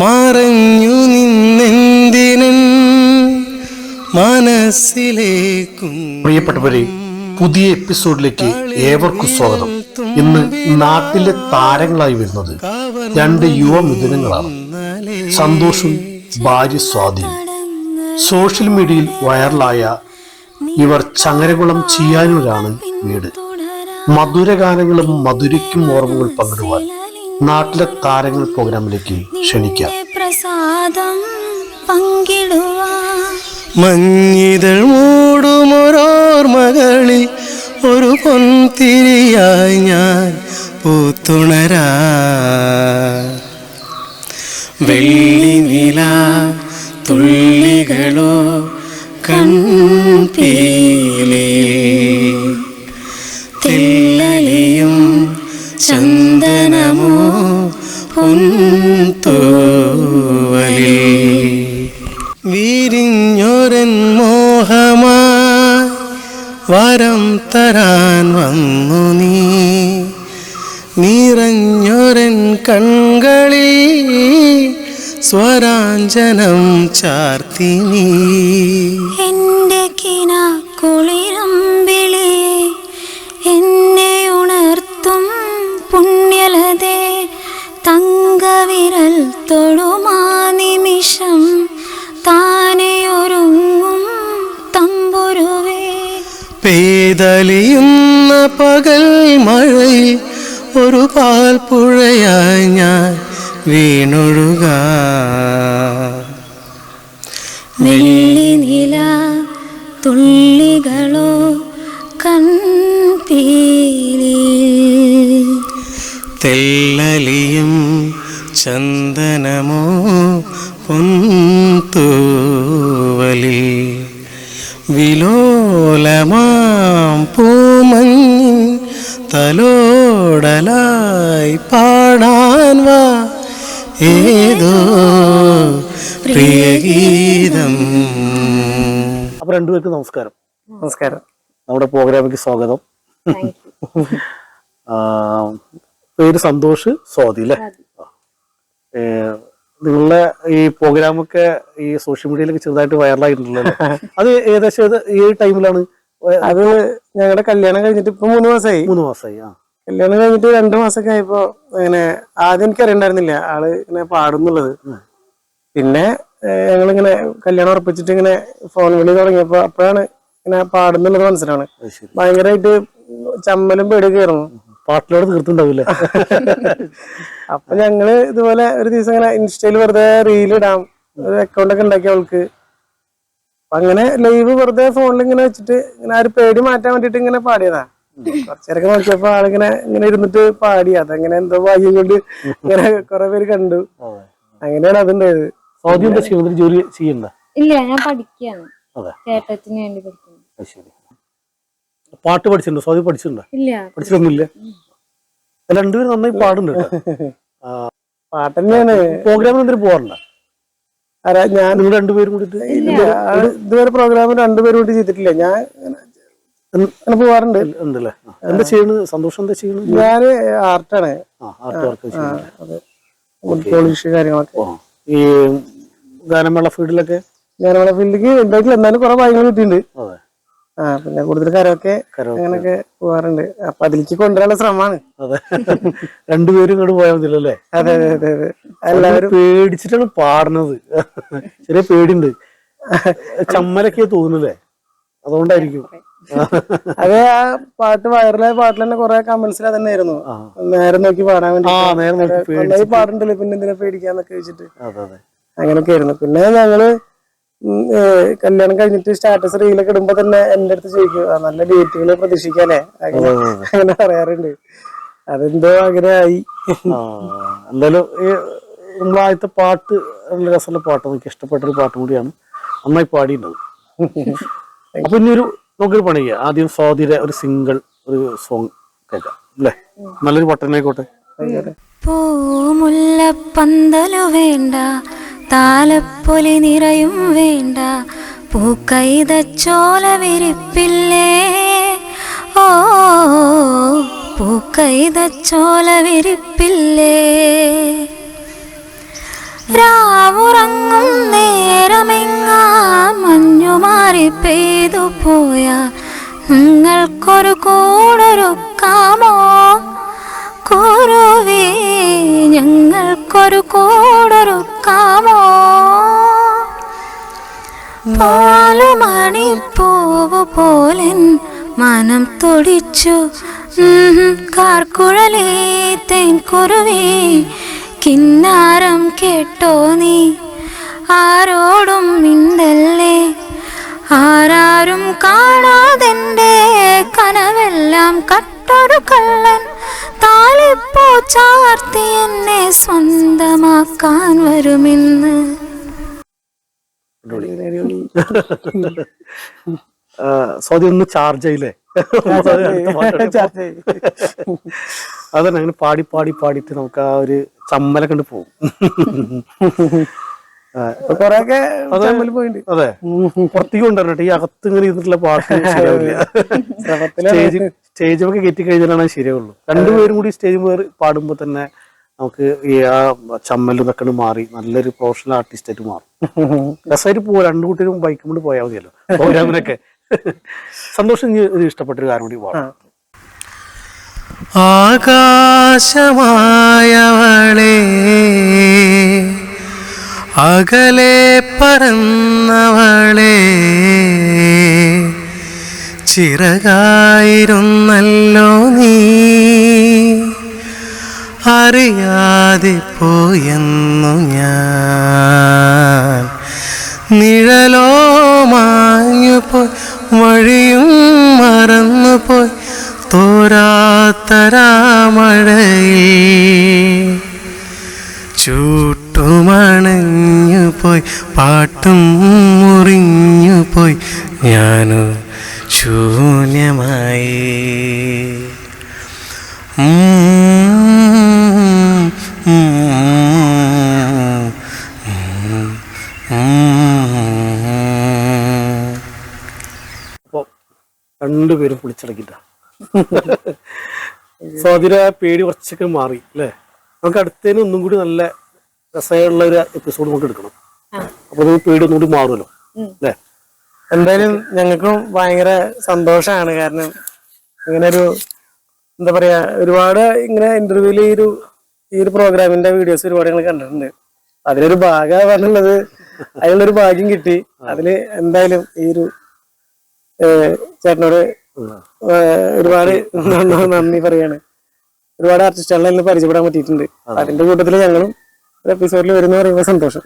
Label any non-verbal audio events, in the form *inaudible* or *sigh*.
മറഞ്ഞു നിന്നെന്തിനൻ മനസ്സിലേക്കും പ്രിയപ്പെട്ടവരെ പുതിയ എപ്പിസോഡിലേക്ക് ഏവർക്കും സ്വാഗതം. ഇന്ന് നാട്ടിലെ താരങ്ങളായി വരുന്നത് രണ്ട് യുവ മിഥുനങ്ങളാണ്. സന്തോഷും ഭാര്യ സ്വാതിയും. സോഷ്യൽ മീഡിയയിൽ വൈറലായ ഇവർ ചങ്ങരകുളം ചിയാനൂരാണ് വീട്. മധുരഗാനങ്ങളും മധുരയ്ക്കും ഓർമ്മകൾ പങ്കിടുവാൻ നാട്ടിലെ താരങ്ങൾ പ്രോഗ്രാമിലേക്ക് ക്ഷണിക്കാം. പ്രസാദം മഞ്ഞിതൾ മൂടുമൊരോർമകളിൽ ഒരു പൊൻതിരിയായി ഞാൻ പൂത്തുണരാ. വെള്ളി നില തുള്ളികളോ കൺപീലേ തെല്ലലിയും ചന്ദനമോ തരാൻ വന്നു നീ. നിറഞ്ഞൊരൻ കൺകളിൽ സ്വരാഞ്ജനം ചാർത്തി നീ. എന്റെ കിന കുളിരമ്പിളിയെ എന്നെ ഉണർത്തും പുണ്യലതേ തങ്കവിരൽ തൊടുമാ നിമിഷം. പകൽ മഴയിൽ ഒരു പാൽപ്പുഴയായി ഞാൻ വീണൊഴുക. നില തുള്ളികളോ കൺപീലി തെല്ലലിയും ചന്ദനമോ പൊന്തൂവലിൽ വിലോലമാം പൂമഞ്ഞിൻ തലോടലായി പാടാൻ വാ. ഏതോ പ്രിയഗീതം. അപ്പൊ രണ്ടുപേർക്ക് നമസ്കാരം. നമസ്കാരം. നമ്മുടെ പ്രോഗ്രാമിക്ക് സ്വാഗതം. ആ, പേര് സന്തോഷ് സ്വാതി അല്ലേ? നിങ്ങളുടെ ഈ പ്രോഗ്രാമൊക്കെ ഈ സോഷ്യൽ മീഡിയയിലൊക്കെ ചെറുതായിട്ട് വൈറലായിട്ടുണ്ടല്ലോ? *laughs* അത് ഏകദേശം ഏത് ഈ ടൈമിലാണ്? അത് ഞങ്ങളുടെ കല്യാണം കഴിഞ്ഞിട്ട് ഇപ്പൊ മൂന്ന് മാസമായി മൂന്ന് മാസമായി ആ. കല്യാണം കഴിഞ്ഞിട്ട് രണ്ടു മാസമൊക്കെ ആയപ്പോ ഇങ്ങനെ ആദ്യം എനിക്ക് അറിയണ്ടായിരുന്നില്ല ആൾ ഇങ്ങനെ പാടുന്നുള്ളത്. പിന്നെ ഞങ്ങളിങ്ങനെ കല്യാണം ഉറപ്പിച്ചിട്ട് ഇങ്ങനെ ഫോൺ വിളി തുടങ്ങിയപ്പോ അപ്പോഴാണ് ഇങ്ങനെ പാടുന്നുള്ളത് മനസ്സിലാണ്. ഭയങ്കരമായിട്ട് ചമ്മലും പേടി കയറുന്നു പാട്ടിലോട് തീർത്തുണ്ടാവില്ല? അപ്പൊ ഞങ്ങൾ ഇതുപോലെ ഒരു ദിവസം ഇങ്ങനെ ഇൻസ്റ്റയിൽ വെറുതെ റീൽ ഇടാം ഒരു അക്കൗണ്ട് ഒക്കെ ഉണ്ടാക്കി അവൾക്ക് അങ്ങനെ ലൈവ് വെറുതെ ഫോണിൽ ഇങ്ങനെ വെച്ചിട്ട് ഇങ്ങനെ ആ ഒരു പേടി മാറ്റാൻ വേണ്ടിട്ട് ഇങ്ങനെ പാടിയതാ. കുറച്ചേരൊക്കെ നോക്കിയപ്പോ ആളിങ്ങനെ ഇങ്ങനെ ഇരുന്നിട്ട് പാടി. അതങ്ങനെ എന്തോ ഭാഗ്യം കൊണ്ട് ഇങ്ങനെ കുറെ പേര് കണ്ടു. അങ്ങനെയാണ് അതുണ്ടായത്. ചെയ്യുന്നത്? ജോലി ചെയ്യണ്ട ഇല്ല ഞാൻ പഠിക്കുകയാണ് അതെ. ചേട്ടത്തിന് വേണ്ടി പഠിക്കുന്നു. പാട്ട് പഠിച്ചിട്ടുണ്ടോ? സ്വാതി പഠിച്ചിട്ടുണ്ടോ? ഇല്ല. പഠിച്ചിട്ടൊന്നുമില്ല. രണ്ടുപേരും നന്നായി പാടുന്നുണ്ട് പാട്ടന്നെയാണ് പാട്ട് തന്നെയാണ് പ്രോഗ്രാമിന് എന്തിനും പോകാറുണ്ടോ ആരാ? ഞാൻ നിങ്ങൾ രണ്ടുപേരും കൂടി ഇതുവരെ പ്രോഗ്രാം രണ്ടുപേരും കൂടി ചെയ്തിട്ടില്ല. ഞാൻ അങ്ങനെ പോവാറുണ്ട്. ഉണ്ടല്ലേ. എന്താ ചെയ്യണത്? സന്തോഷം എന്താ ചെയ്യണത്? ഞാൻ ആർട്ടാണ്. ആർട്ട് വർക്ക് പോളിഷ് കാര്യങ്ങളൊക്കെ. ഈ ഗാനമേള ഫീൽഡിലൊക്കെ? ഗാനമേള ഫീൽഡിലേക്ക് ഉണ്ടായിട്ടില്ല എന്നാലും കുറെ ഭാഗ്യങ്ങൾ കിട്ടിയിട്ടുണ്ട്. ആ പിന്നെ കൂടുതൽ കരമൊക്കെ കരോക്കെ. അങ്ങനെയൊക്കെ പോവാറുണ്ട്. അപ്പൊ അതിലേക്ക് കൊണ്ടുവരാനുള്ള ശ്രമമാണ്. അതെ. രണ്ടുപേരും ഇങ്ങോട്ട് പോയാൽ മതി അതെ അതെ അതെ അതെ. എല്ലാവരും പേടിച്ചിട്ടാണ് പാടുന്നത്. ചെറിയ പേടിയുണ്ട്. ചമ്മലൊക്കെ തോന്നുന്നല്ലേ? അതുകൊണ്ടായിരിക്കും. അതെ ആ പാട്ട് വൈറലായ പാട്ടിൽ തന്നെ കൊറേ കമന്റ്സിൽ അതന്നെയായിരുന്നു. നേരെ നോക്കി പാടാൻ വേണ്ടി പാടുണ്ടല്ലോ പിന്നെ എന്തിനാ പേടിക്കാന്നൊക്കെ വെച്ചിട്ട്. അങ്ങനൊക്കെ ആയിരുന്നു പിന്നെ ഞങ്ങൾ കല്യാണം കഴിഞ്ഞിട്ട് സ്റ്റാറ്റസ് റീലൊക്കെ ഇടുമ്പോ തന്നെ എന്റെ അടുത്ത് ചോദിക്കും "ആ, നല്ല ഡേറ്റുകൾ പ്രതീക്ഷിക്കാനേ അങ്ങനെ. അങ്ങനെ പറയാറുണ്ട്. അതെന്തോ അങ്ങനെ ആയി എന്തായാലും ഈ നമ്മളെ ആദ്യത്തെ പാട്ട് നല്ല രസമുള്ള പാട്ട് എനിക്ക് ഇഷ്ടപ്പെട്ട ഒരു പാട്ടും കൂടിയാണ് നന്നായി പാടിയിട്ടുള്ളത് അപ്പൊ ഇനി ഒരു നമുക്കൊരു പണി ചെയ്യാം. ആദ്യം സ്വാതിയുടെ ഒരു സിംഗിൾ ഒരു സോങ് കേൾക്കാം അല്ലേ? നല്ലൊരു പട്ടനായിക്കോട്ടെ പൂമുല്ല പന്തലു വേണ്ട താലപ്പൊലി നിറയും വേണ്ട. പൂക്കൈതച്ചോല വിരിപ്പില്ലേ? ഓ പൂക്കൈതച്ചോല വിരിപ്പില്ലേ? രാവുറങ്ങും നേരമെങ്ങാ മഞ്ഞുമാറി പെയ്തു പോയ. നിങ്ങൾക്കൊരു കൂടൊരുക്കാമോ കുരുവേ ഞങ്ങൾക്കൊരു കൂടൊരുക്കാമോ പാലുമണിപ്പൂവ് പോലെ മനം തുടിച്ചു. കാർക്കുഴലേ തേൻ കുരുവേ കിന്നാരം കേട്ടോ നീ? ആരോടും മിണ്ടല്ലേ? ആരാരും കാണാതെന്റെ കനവെല്ലാം കട്ടൊരു കള്ളൻ താലിപ്പൂ ചാർത്തി എന്നെ സ്വന്തമാക്കാൻ വരുമെന്ന്. സ്വാതി ഒന്ന് ചാർജ് ആയില്ലേ ചർച്ച അതന്നെ അങ്ങനെ പാടി പാടി പാടിയിട്ട് നമുക്ക് ആ ഒരു ചമ്മല കണ്ട് പോകും. കൊറേയൊക്കെ അതെ. പുറത്തേക്ക് കൊണ്ടുവരട്ടെ ഈ അകത്ത് ഇങ്ങനെ ഇരുന്നിട്ടുള്ള പാട്ട് *laughs* ശരിയാവില്ല. ശ്രമത്തിലാണ്. സ്റ്റേജ് സ്റ്റേജ് ഒക്കെ കയറ്റി കഴിഞ്ഞാലാണ് ശരിയാവുള്ളൂ. രണ്ടുപേരും കൂടി സ്റ്റേജ് പേര് പാടുമ്പോ തന്നെ നമുക്ക് ഈ ആ ചമ്മലും ഇതൊക്കെ മാറി. നല്ലൊരു പ്രൊഫഷണൽ ആർട്ടിസ്റ്റ് ആയിട്ട് മാറും. *laughs* രസമായിട്ട് പോവാ. രണ്ടു കൂട്ടരും ബൈക്കും കൊണ്ട് പോയാൽ മതിയല്ലോ. പ്രോഗ്രാമിനൊക്കെ *laughs* സന്തോഷം. ഒരു ഇഷ്ടപ്പെട്ടൊരു കാര്യം കൂടി പോകാം ആകാശമായവളെ അകലെ പറന്നവളെ ചിറകായിരുന്നല്ലോ നീ. അറിയാതെ പോയെന്നു ഞാൻ. നിഴലോ മാഞ്ഞു പോയി വഴിയും മറന്നു പോയി തോരാത്തരാമഴയിൽ ചൂട്ടുമണഞ്ഞു പോയി പാട്ടും മുറിഞ്ഞു പോയി. ഞാനു ശൂന്യമായി. രണ്ടുപേരും പൊളിച്ചടക്കിട്ട. സ്വാതിര പേടി കുറച്ചൊക്കെ മാറി അല്ലേ? നമുക്ക് അടുത്തതിന് ഒന്നും കൂടി നല്ല രസമുള്ള ഒരു എപ്പിസോഡ് നമുക്ക് എടുക്കണം. അപ്പൊ ഈ പേടി ഒന്നും കൂടി മാറുമല്ലോ അല്ലേ? എന്തായാലും ഞങ്ങൾക്കും ഭയങ്കര സന്തോഷമാണ് കാരണം ഇങ്ങനെ ഒരു എന്താ പറയാ ഒരുപാട് ഇങ്ങനെ ഇന്റർവ്യൂൽ ഈ ഒരു ഈ ഒരു പ്രോഗ്രാമിന്റെ വീഡിയോസ് ഒരുപാട് ഞങ്ങൾ കണ്ടിട്ടുണ്ട്. അതിനൊരു ഭാഗം പറഞ്ഞുള്ളത് അതിനുള്ളൊരു ഭാഗ്യം കിട്ടി. അതിൽ എന്തായാലും ഈ ഒരു ചേട്ടനോട് ഒരുപാട് നന്ദി- നന്ദി പറയാണ്. ഒരുപാട് ആർട്ടിസ്റ്റുകളെ പരിചയപ്പെടാൻ പറ്റിയിട്ടുണ്ട്. അതിന്റെ കൂട്ടത്തിൽ ഞങ്ങളും ഒരു എപ്പിസോഡിൽ വരുന്ന പറയുമ്പോൾ സന്തോഷം.